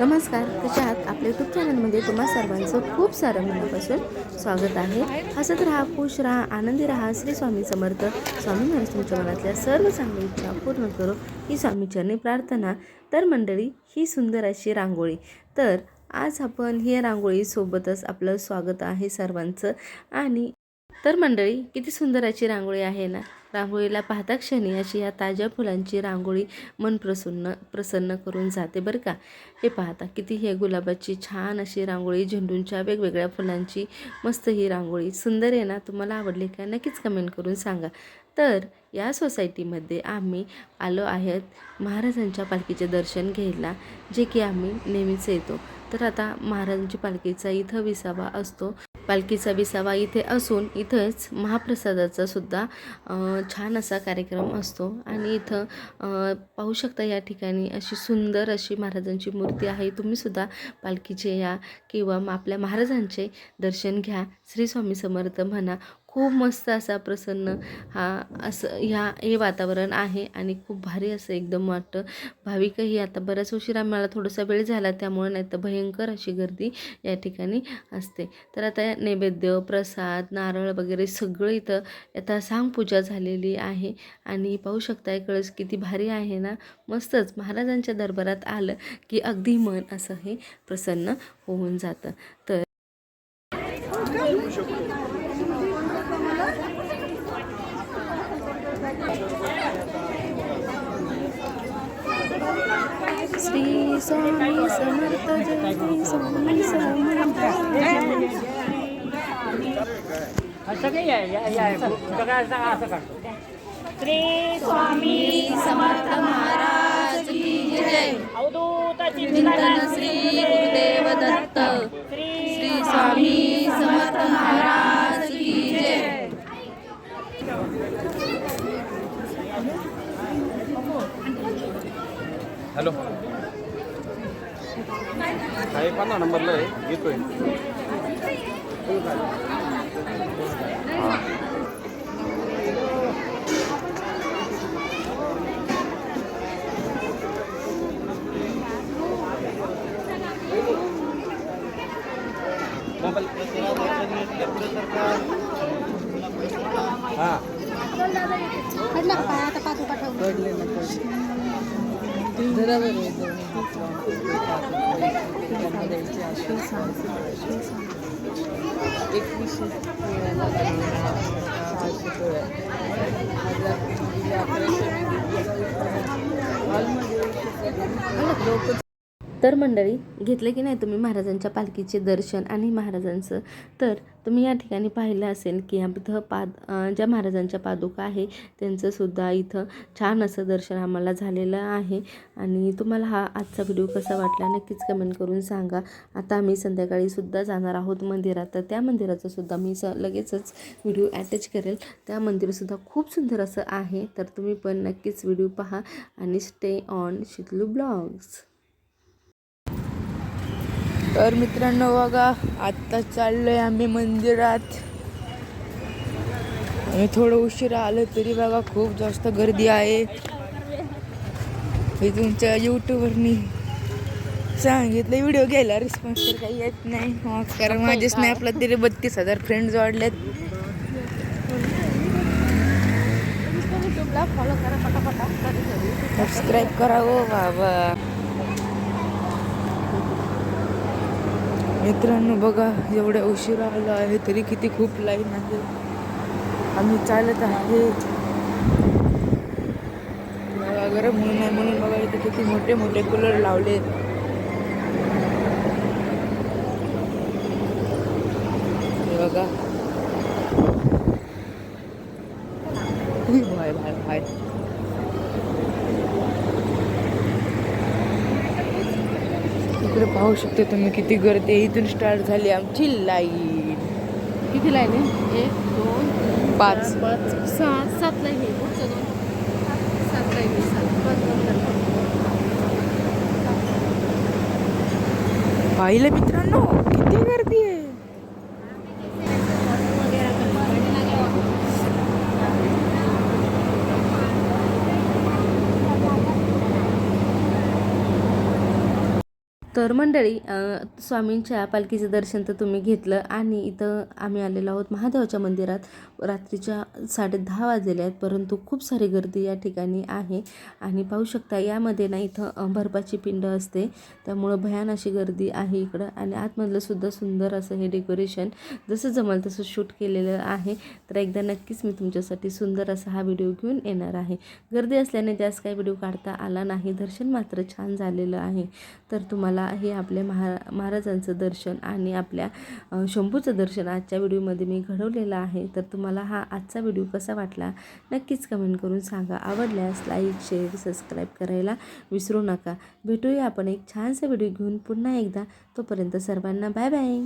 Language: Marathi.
नमस्कार कशा आहात? आपल्या यूट्यूब चॅनलमध्ये तुम्हा सर्वांचं खूप सारं मनापासून स्वागत आहे. हसत राहा खुश राहा आनंदी राहा श्री स्वामी समर्थ. स्वामी महाराज तुमच्या मनातल्या सर्व चांगल्या इच्छा पूर्ण करो. ही स्वामीचरणी प्रार्थना तर मंडळी ही सुंदर अशी रांगोळी. तर आज आपण ही रांगोळीसोबतच आपलं स्वागत आहे सर्वांचं. आणि तर मंडळी किती सुंदर अशी रांगोळी आहे ना? रांगोळीला पाहता क्षणी अशी या ताज्या फुलांची रांगोळी मन प्रसन्न प्रसन्न करून जाते बरं का? हे पाहता किती हे गुलाबाची छान अशी रांगोळी झेंडूंच्या वेगवेगळ्या फुलांची मस्त ही रांगोळी. सुंदर आहे ना? तुम्हाला आवडली का? नक्कीच कमेंट करून सांगा. तर या सोसायटीमध्ये आम्ही आलो आहेत महाराजांच्या पालखीचे दर्शन घ्यायला जे की आम्ही नेहमीच येतो. तर आता महाराजांची पालखीचा इथं विसावा असतो. पालखीचा विसावा इथे असून इथंच महाप्रसादाचा सुद्धा छान असा कार्यक्रम असतो. आणि इथं पाहू शकता या ठिकाणी अशी सुंदर अशी महाराजांची मूर्ती आहे. तुम्हीसुद्धा पालखीचे या किंवा मग आपल्या महाराजांचे दर्शन घ्या. श्री स्वामी समर्थ म्हणा खूप मस्त असा प्रसन्न हा असं ह्या हे वातावरण आहे आणि खूप भारी असं एकदम वाटतं. भाविकही आता बऱ्याच उशिरा मला थोडासा वेळ झाला त्यामुळे नाही तर भयंकर अशी गर्दी या ठिकाणी असते. तर आता नैवेद्य प्रसाद नारळ वगैरे सगळं इथं आता सांग पूजा झालेली आहे आणि पाहू शकता कळस किती भारी आहे ना. मस्तच महाराजांच्या दरबारात आलं की अगदी मन असं हे प्रसन्न होऊन जातं. तर श्री स्वामी समर्थ जय श्री स्वामी समर्थ श्री स्वामी समर्थ महाराज की जय चिंतन श्री गुरुदेव दत्त श्री स्वामी समर्थ महाराज की जय हॅलो आहे पन्नास नंबरला आहे येतोय हां Local तर मंडळी घेतलं की नाही तुम्ही महाराजांच्या पालखीचे दर्शन आणि महाराजांचं? तर तुम्ही या ठिकाणी पाहिलं असेल की इथं पाद ज्या महाराजांच्या पादुका आहे त्यांचंसुद्धा इथं छान असं दर्शन आम्हाला झालेलं आहे. आणि तुम्हाला हा आजचा व्हिडिओ कसा वाटला नक्कीच कमेंट करून सांगा. आता आम्ही संध्याकाळी सुद्धा जाणार आहोत मंदिरात. तर त्या मंदिराचं सुद्धा मी स लगेचच व्हिडिओ अटॅच करेल. त्या मंदिरसुद्धा खूप सुंदर असं आहे. तर तुम्ही पण नक्कीच व्हिडिओ पहा आणि स्टे ऑन शितलू ब्लॉग्स तर मित्रांनो बघा आत्ता चाललोय आम्ही मंदिरात. आणि थोडं उशिरा आलं तरी बघा खूप जास्त गर्दी आहे. हे तुमच्या यूट्यूबवरनी सांगितलं व्हिडिओ घ्यायला रिस्पॉन्स तर काही येत नाही. कारण माझे स्नॅपला तरी बत्तीस हजार फ्रेंड्स वाढलेत. सबस्क्राईब करा हो बाबा. मित्रांनो बघा एवढ्या उशिरा आलो आहे तरी किती खूप लाईन आहे. आम्ही चालत आहे. बघा, गरम होऊ नये म्हणून बघा इथे किती मोठे मोठे कूलर लावले. बघा. इकडे पाहू शकता तुम्ही किती गर्दी आहे. इथून स्टार्ट झाली आमची लाईन किती लाईन आहे? एक दोन पाच. पाच सहा सात लाईन आहे. पुढच्या दोन. सात लाईन आहे सात. पाच दोन. पाहिलं मित्रांनो किती गर्दी आहे. तर मंडळी स्वामींच्या पालखीचं दर्शन तर तुम्ही घेतलं आणि इथं आम्ही आलेलो आहोत महादेवाच्या मंदिरात. रात्रीच्या साडे दहा वाजलेले आहेत परंतु खूप सारी गर्दी या ठिकाणी आहे. आणि पाहू शकता यामध्ये ना इथं बर्फाची पिंड असते. त्यामुळं भयान अशी गर्दी आहे इकडं. आणि आतमधलं सुद्धा सुंदर असं हे डेकोरेशन जसं जमाल तसं शूट केलेलं आहे. तर एकदा नक्कीच मी तुमच्यासाठी सुंदर असा हा व्हिडिओ घेऊन येणार आहे. गर्दी असल्याने जास्त काही व्हिडिओ काढता आला नाही. दर्शन मात्र छान झालेलं आहे. तर तुम्हाला हे आपल्या महा महाराजांचं दर्शन आणि आपल्या शंभूचं दर्शन आजच्या व्हिडिओमध्ये मी घडवलेलं आहे. तर तुम्हाला हा आजचा व्हिडिओ कसा वाटला? नक्कीच कमेंट करून सांगा. आवडल्यास लाईक शेअर सबस्क्राईब करायला विसरू नका. भेटूया आपण एक छानसा व्हिडिओ घेऊन पुन्हा एकदा. तोपर्यंत सर्वांना बाय बाय.